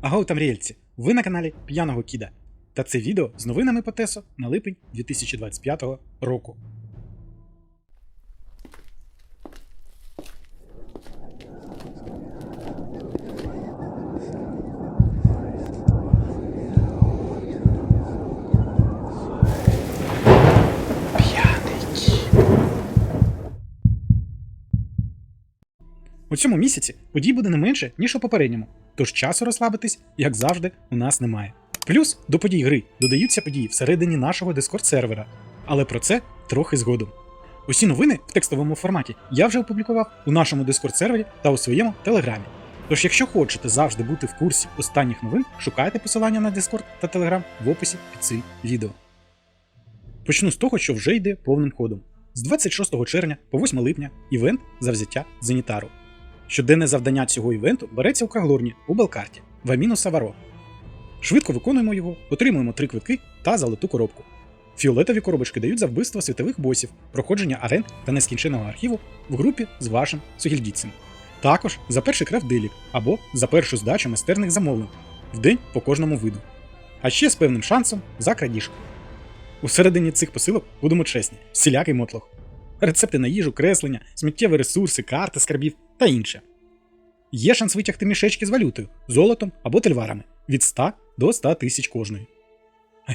Агоу тамрієльці! Ви на каналі П'яного Кіда. Та це відео з новинами по ТЕСО на липень 2025 року. У цьому місяці подій буде не менше, ніж у попередньому, тож часу розслабитись, як завжди, у нас немає. Плюс до подій гри додаються події всередині нашого Discord сервера, але про це трохи згодом. Усі новини в текстовому форматі я вже опублікував у нашому Discord сервері та у своєму телеграмі. Тож, якщо хочете завжди бути в курсі останніх новин, шукайте посилання на Discord та Telegram в описі під цим відео. Почну з того, що вже йде повним ходом. З 26 червня по 8 липня івент за взяття Зенітару. Щоденне завдання цього івенту береться у Краглорні у Белкарті в Аміно Саваро. Швидко виконуємо його, отримуємо три квитки та золоту коробку. Фіолетові коробочки дають за вбивство світових босів, проходження арен та нескінченого архіву в групі з вашим сугільдійцем. Також за перший крафт-делік або за першу здачу майстерних замовлень в день по кожному виду. А ще з певним шансом за крадіжку. Усередині цих посилок будемо чесні, всілякий мотлох. Рецепти на їжу, креслення, сміттєві ресурси, карти скарбів та інше. Є шанс витягти мішечки з валютою, золотом або тельварами від 100 до 100 тисяч кожної.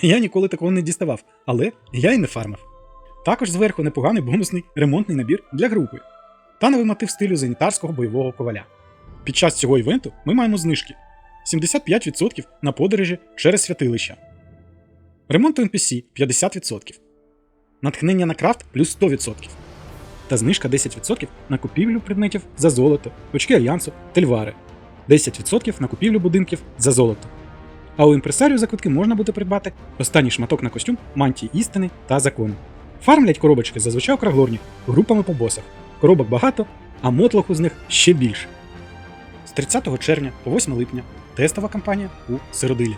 Я ніколи такого не діставав, але я й не фармив. Також зверху непоганий бонусний ремонтний набір для групи та новий мотив стилю зенітарського бойового коваля. Під час цього івенту ми маємо знижки 75% на подорожі через святилища. Ремонту NPC 50%. Натхнення на крафт плюс 100%. Та знижка 10% на купівлю предметів за золото, очки альянсу, тельвари. 10% на купівлю будинків за золото. А у імпресарію за квитки можна буде придбати останній шматок на костюм мантії істини та закону. Фармлять коробочки зазвичай у групами по босах. Коробок багато, а мотлоху з них ще більше. З 30 червня по 8 липня тестова кампанія у Сиродилі,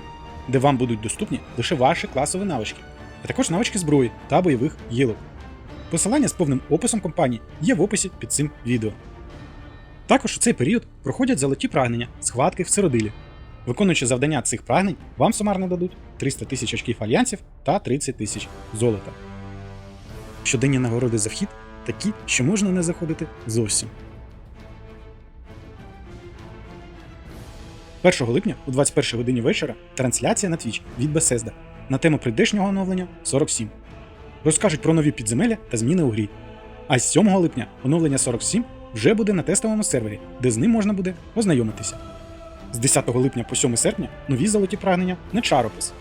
де вам будуть доступні лише ваші класові навички, а також навички зброї та бойових гілок. Посилання з повним описом компанії є в описі під цим відео. Також у цей період проходять золоті прагнення схватки в Сиродилі. Виконуючи завдання цих прагнень, вам сумарно дадуть 300 тисяч очків альянсів та 30 тисяч золота. Щоденні нагороди за вхід такі, що можна не заходити зовсім. 1 липня о 21 годині вечора трансляція на Twitch від Bethesda на тему прийдешнього оновлення 47. Розкажуть про нові підземелля та зміни у грі. А з 7 липня оновлення 47 вже буде на тестовому сервері, де з ним можна буде ознайомитися. З 10 липня по 7 серпня нові золоті прагнення на чаропис.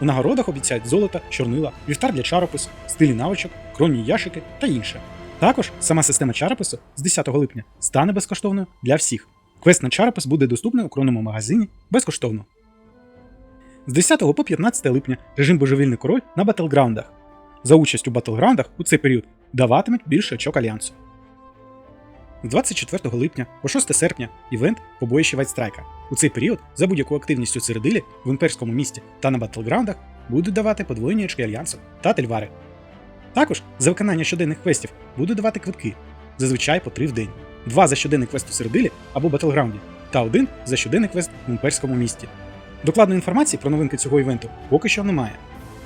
У нагородах обіцяють золото, чорнила, вівтар для чаропису, стилі навичок, кронні яшики та інше. Також сама система чаропису з 10 липня стане безкоштовною для всіх. Квест на чаропис буде доступний у кронному магазині безкоштовно. З 10 по 15 липня режим Божевільний король на батлграундах. За участь у батлграундах у цей період даватимуть більше очок альянсу. З 24 липня по 6 серпня івент побоїще Вайтстрайка. У цей період за будь-яку активність у Циридилі в імперському місті та на батлграундах будуть давати подвоєні очки альянсу та тельвари. Також за виконання щоденних квестів будуть давати квитки, зазвичай по 3 в день. Два за щоденний квест у Циридилі або батлграунді, та один за щоденний квест в імперському місті. Докладної інформації про новинки цього івенту поки що немає.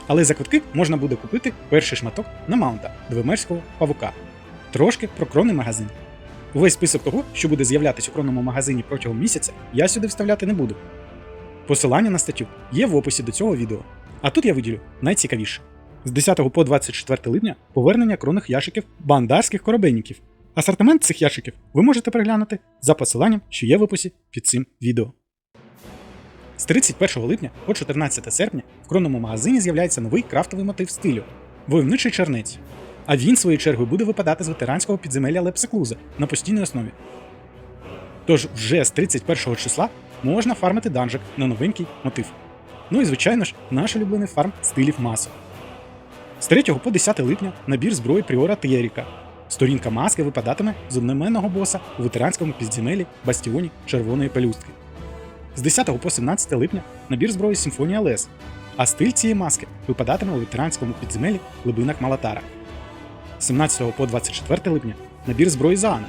Але за квитки можна буде купити перший шматок на маунта двомерського павука. Трошки про кронний магазин. Увесь список того, що буде з'являтися у кронному магазині протягом місяця, я сюди вставляти не буду. Посилання на статтю є в описі до цього відео. А тут я виділю найцікавіше. З 10 по 24 липня повернення кронних яшиків бандарських коробейників. Асортимент цих яшиків ви можете переглянути за посиланням, що є в описі під цим відео. З 31 липня по 14 серпня в кронному магазині з'являється новий крафтовий мотив стилю войовничий чернець. А він, своєю чергою, буде випадати з ветеранського підземелля Лепсеклуза на постійній основі. Тож вже з 31 числа можна фармити данжик на новенький мотив. Ну і звичайно ж, наш улюблений фарм стилів масо. З 3 по 10 липня набір зброї Пріора Тєріка. Сторінка маски випадатиме з одноіменного боса у ветеранському підземелі Бастіоні Червоної пелюстки. З 10 по 17 липня набір зброї Симфонія Лес, а стиль цієї маски випадатиме у ветеранському підземелі Глибинах Малатара. З 17 по 24 липня набір зброї Заана.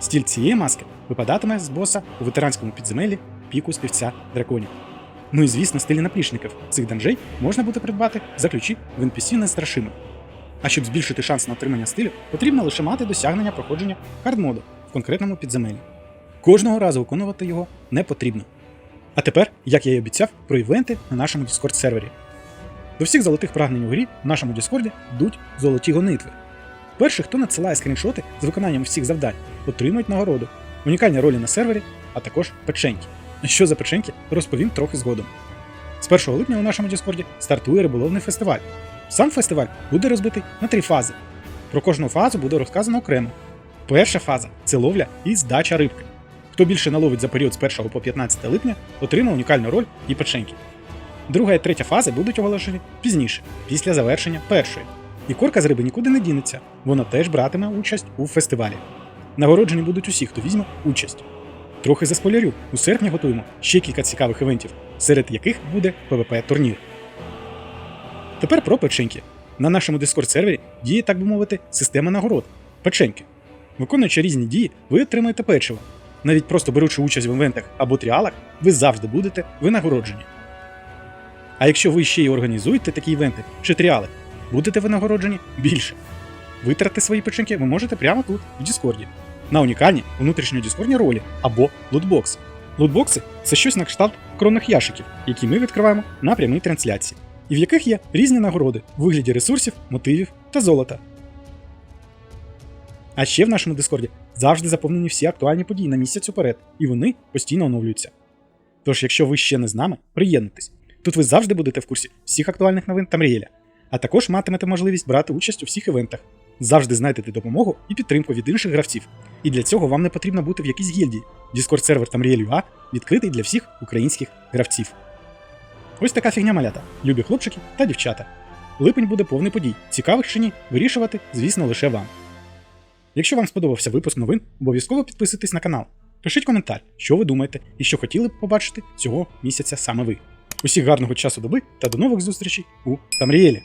Стіль цієї маски випадатиме з боса у ветеранському підземелі піку співця драконів. Ну і звісно, стилі наплічників цих данжей можна буде придбати за ключі в NPC нестрашимих. А щоб збільшити шанс на отримання стилю, потрібно лише мати досягнення проходження хардмоду в конкретному підземеллі. Кожного разу виконувати його не потрібно. А тепер, як я і обіцяв, про івенти на нашому Discord сервері. До всіх золотих прагнень у грі в нашому Діскорді йдуть золоті гонитви. Перший, хто надсилає скріншоти з виконанням всіх завдань, отримують нагороду, унікальні ролі на сервері, а також печеньки. Що за печеньки, розповім трохи згодом. З 1 липня у нашому Діскорді стартує риболовний фестиваль. Сам фестиваль буде розбитий на три фази. Про кожну фазу буде розказано окремо. Перша фаза це ловля і здача рибки. Хто більше наловить за період з 1 по 15 липня, отримає унікальну роль і печеньки. Друга і третя фази будуть оголошені пізніше, після завершення першої. І корка з риби нікуди не дінеться, вона теж братиме участь у фестивалі. Нагороджені будуть усі, хто візьме участь. Трохи заспойлерю, у серпні готуємо ще кілька цікавих івентів, серед яких буде PvP турнір. Тепер про печеньки. На нашому Discord сервері діє, так би мовити, система нагород печеньки. Виконуючи різні дії, ви отримаєте печиво. Навіть просто беручи участь в івентах або тріалах, ви завжди будете винагороджені. А якщо ви ще й організуєте такі івенти чи тріали, будете винагороджені більше. Витратити свої печеньки ви можете прямо тут, в Діскорді, на унікальні внутрішньодіскордні ролі або лутбокси. Лутбокси це щось на кшталт кронних ящиків, які ми відкриваємо на прямій трансляції, і в яких є різні нагороди у вигляді ресурсів, мотивів та золота. А ще в нашому Дискорді завжди заповнені всі актуальні події на місяць уперед, і вони постійно оновлюються. Тож, якщо ви ще не з нами, приєднуйтесь. Тут ви завжди будете в курсі всіх актуальних новин Тамрієля, а також матимете можливість брати участь у всіх івентах. Завжди знайдете допомогу і підтримку від інших гравців. І для цього вам не потрібно бути в якійсь гільдії. Discord сервер Tamriel.ua відкритий для всіх українських гравців. Ось така фігня малята, любі хлопчики та дівчата. Липень буде повний подій, цікавих чи ні, вирішувати, звісно, лише вам. Якщо вам сподобався випуск новин, обов'язково підписуйтесь на канал. Пишіть коментар, що ви думаєте і що хотіли б побачити цього місяця саме ви. Усіх гарного часу доби та до нових зустрічей у Тамрієлі!